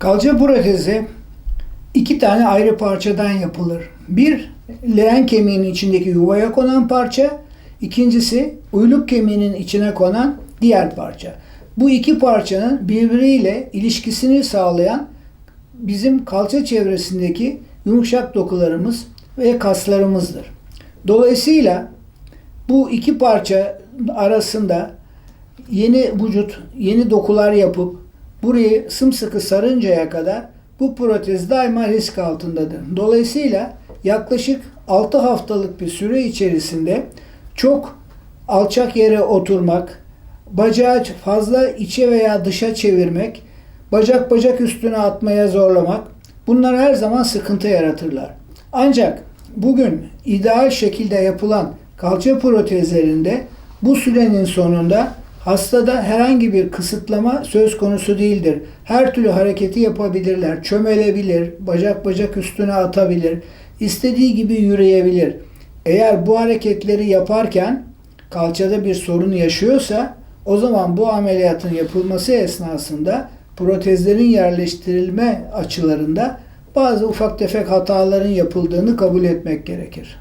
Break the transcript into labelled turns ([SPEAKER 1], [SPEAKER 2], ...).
[SPEAKER 1] Kalça protezi iki tane ayrı parçadan yapılır. Bir, leğen kemiğinin içindeki yuvaya konan parça. ikincisi uyluk kemiğinin içine konan diğer parça. Bu iki parçanın birbiriyle ilişkisini sağlayan bizim kalça çevresindeki yumuşak dokularımız ve kaslarımızdır. Dolayısıyla bu iki parça arasında yeni vücut, yeni dokular yapıp burayı sımsıkı sarıncaya kadar bu protez daima risk altındadır. Dolayısıyla yaklaşık 6 haftalık bir süre içerisinde çok alçak yere oturmak, bacağı fazla içe veya dışa çevirmek, bacak bacak üstüne atmaya zorlamak bunlar her zaman sıkıntı yaratırlar. Ancak bugün ideal şekilde yapılan kalça protezlerinde bu sürenin sonunda hastada herhangi bir kısıtlama söz konusu değildir. Her türlü hareketi yapabilirler. Çömelebilir, bacak bacak üstüne atabilir, istediği gibi yürüyebilir. Eğer bu hareketleri yaparken kalçada bir sorun yaşıyorsa o zaman bu ameliyatın yapılması esnasında protezlerin yerleştirilme açılarında bazı ufak tefek hataların yapıldığını kabul etmek gerekir.